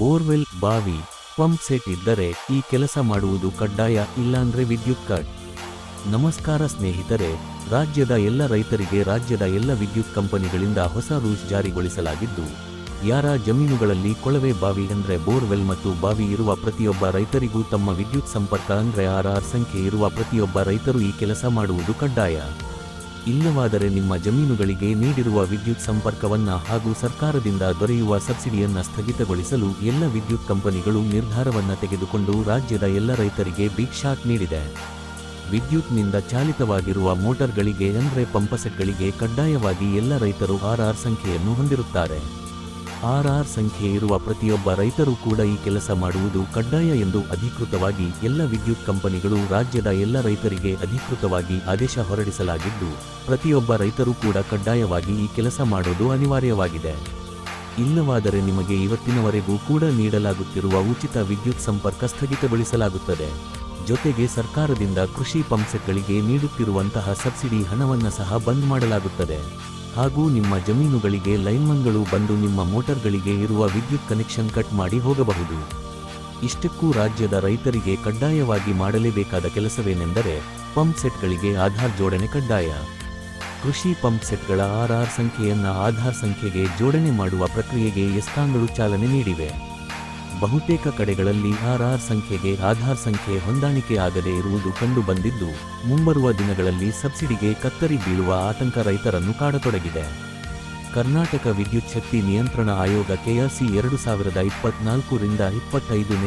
Borewell ಬಾವಿ, pump set ಇದ್ದರೆ ಈ ಕೆಲಸ ಮಾಡುವುದು ಕಡ್ಡಾಯ ಇಲ್ಲಾಂದ್ರೆ ವಿದ್ಯುತ್ ಕಟ್ ನಮಸ್ಕಾರ ಸ್ನೇಹಿತರೆ, ರಾಜ್ಯದ ಎಲ್ಲ ರೈತರಿಗೆ ರಾಜ್ಯದ ಎಲ್ಲ ವಿದ್ಯುತ್ ಕಂಪನಿಗಳಿಂದ ಹೊಸ ರೂಲ್ಸ್ ಜಾರಿಗೊಳಿಸಲಾಗಿದ್ದು, ಯಾರ ಜಮೀನುಗಳಲ್ಲಿ ಕೊಳವೆ ಬಾವಿ ಅಂದರೆ ಬೋರ್ವೆಲ್ ಮತ್ತು ಬಾವಿ ಇರುವ ಪ್ರತಿಯೊಬ್ಬ ರೈತರಿಗೂ ತಮ್ಮ ವಿದ್ಯುತ್ ಸಂಪರ್ಕ ಅಂದ್ರೆ ಆರ್ ಸಂಖ್ಯೆ ಇರುವ ಪ್ರತಿಯೊಬ್ಬ ರೈತರು ಈ ಕೆಲಸ ಮಾಡುವುದು ಕಡ್ಡಾಯ. ಇಲ್ಲವಾದರೆ ನಿಮ್ಮ ಜಮೀನುಗಳಿಗೆ ನೀಡಿರುವ ವಿದ್ಯುತ್ ಸಂಪರ್ಕವನ್ನ ಹಾಗೂ ಸರ್ಕಾರದಿಂದ ದೊರೆಯುವ ಸಬ್ಸಿಡಿಯನ್ನ ಸ್ಥಗಿತಗೊಳಿಸಲು ಎಲ್ಲ ವಿದ್ಯುತ್ ಕಂಪನಿಗಳು ನಿರ್ಧಾರವನ್ನ ತೆಗೆದುಕೊಂಡು ರಾಜ್ಯದ ಎಲ್ಲ ರೈತರಿಗೆ ಬಿಗ್ ಶಾಕ್ ನೀಡಿದೆ. ವಿದ್ಯುತ್ನಿಂದ ಚಾಲಿತವಾಗಿರುವ ಮೋಟಾರ್ಗಳಿಗೆ ಅಂದ್ರೆ ಪಂಪಸೆಟ್ಗಳಿಗೆ ಕಡ್ಡಾಯವಾಗಿ ಎಲ್ಲ ರೈತರು ಆರ್ಆರ್ ಸಂಖ್ಯೆಯನ್ನು ಹೊಂದಿರುತ್ತಾರೆ. ಆರ್ಆರ್ ಸಂಖ್ಯೆ ಇರುವ ಪ್ರತಿಯೊಬ್ಬ ರೈತರು ಕೂಡ ಈ ಕೆಲಸ ಮಾಡುವುದು ಕಡ್ಡಾಯ ಎಂದು ಅಧಿಕೃತವಾಗಿ ಎಲ್ಲ ವಿದ್ಯುತ್ ಕಂಪನಿಗಳು ರಾಜ್ಯದ ಎಲ್ಲ ರೈತರಿಗೆ ಅಧಿಕೃತವಾಗಿ ಆದೇಶ ಹೊರಡಿಸಲಾಗಿದ್ದು, ಪ್ರತಿಯೊಬ್ಬ ರೈತರು ಕೂಡ ಕಡ್ಡಾಯವಾಗಿ ಈ ಕೆಲಸ ಮಾಡೋದು ಅನಿವಾರ್ಯವಾಗಿದೆ. ಇಲ್ಲವಾದರೆ ನಿಮಗೆ ಇವತ್ತಿನವರೆಗೂ ಕೂಡ ನೀಡಲಾಗುತ್ತಿರುವ ಉಚಿತ ವಿದ್ಯುತ್ ಸಂಪರ್ಕ ಸ್ಥಗಿತಗೊಳಿಸಲಾಗುತ್ತದೆ. ಜೊತೆಗೆ ಸರ್ಕಾರದಿಂದ ಕೃಷಿ ಪಂಪ್ಸೆಟ್ಗಳಿಗೆ ನೀಡುತ್ತಿರುವಂತಹ ಸಬ್ಸಿಡಿ ಹಣವನ್ನು ಸಹ ಬಂದ್ ಮಾಡಲಾಗುತ್ತದೆ. ಹಾಗೂ ನಿಮ್ಮ ಜಮೀನುಗಳಿಗೆ ಲೈನ್ಮನ್ಗಳು ಬಂದು ನಿಮ್ಮ ಮೋಟಾರ್ಗಳಿಗೆ ಇರುವ ವಿದ್ಯುತ್ ಕನೆಕ್ಷನ್ ಕಟ್ ಮಾಡಿ ಹೋಗಬಹುದು. ಇಷ್ಟಕ್ಕೂ ರಾಜ್ಯದ ರೈತರಿಗೆ ಕಡ್ಡಾಯವಾಗಿ ಮಾಡಲೇಬೇಕಾದ ಕೆಲಸವೇನೆಂದರೆ ಪಂಪ್ ಸೆಟ್ಗಳಿಗೆ ಆಧಾರ್ ಜೋಡಣೆ ಕಡ್ಡಾಯ. ಕೃಷಿ ಪಂಪ್ ಸೆಟ್ಗಳ ಆರ್ಆರ್ ಸಂಖ್ಯೆಯನ್ನು ಆಧಾರ್ ಸಂಖ್ಯೆಗೆ ಜೋಡಣೆ ಮಾಡುವ ಪ್ರಕ್ರಿಯೆಗೆ ಎಸ್ಕಾಂಗಳು ಚಾಲನೆ ನೀಡಿವೆ. ಬಹುತೇಕ ಕಡೆಗಳಲ್ಲಿ ಆರ್ಆರ್ ಸಂಖ್ಯೆಗೆ ಆಧಾರ್ ಸಂಖ್ಯೆ ಹೊಂದಾಣಿಕೆ ಆಗದೇ ಇರುವುದು ಕಂಡುಬಂದಿದ್ದು, ಮುಂಬರುವ ದಿನಗಳಲ್ಲಿ ಸಬ್ಸಿಡಿಗೆ ಕತ್ತರಿ ಬೀಳುವ ಆತಂಕ ರೈತರನ್ನು ಕಾಡತೊಡಗಿದೆ. ಕರ್ನಾಟಕ ವಿದ್ಯುತ್ ಶಕ್ತಿ ನಿಯಂತ್ರಣ ಆಯೋಗ ಕೆಆರ್ಸಿ ಎರಡು ಸಾವಿರದ ಇಪ್ಪತ್ನಾಲ್ಕರಿಂದ ಇಪ್ಪತ್ತೈದನೇ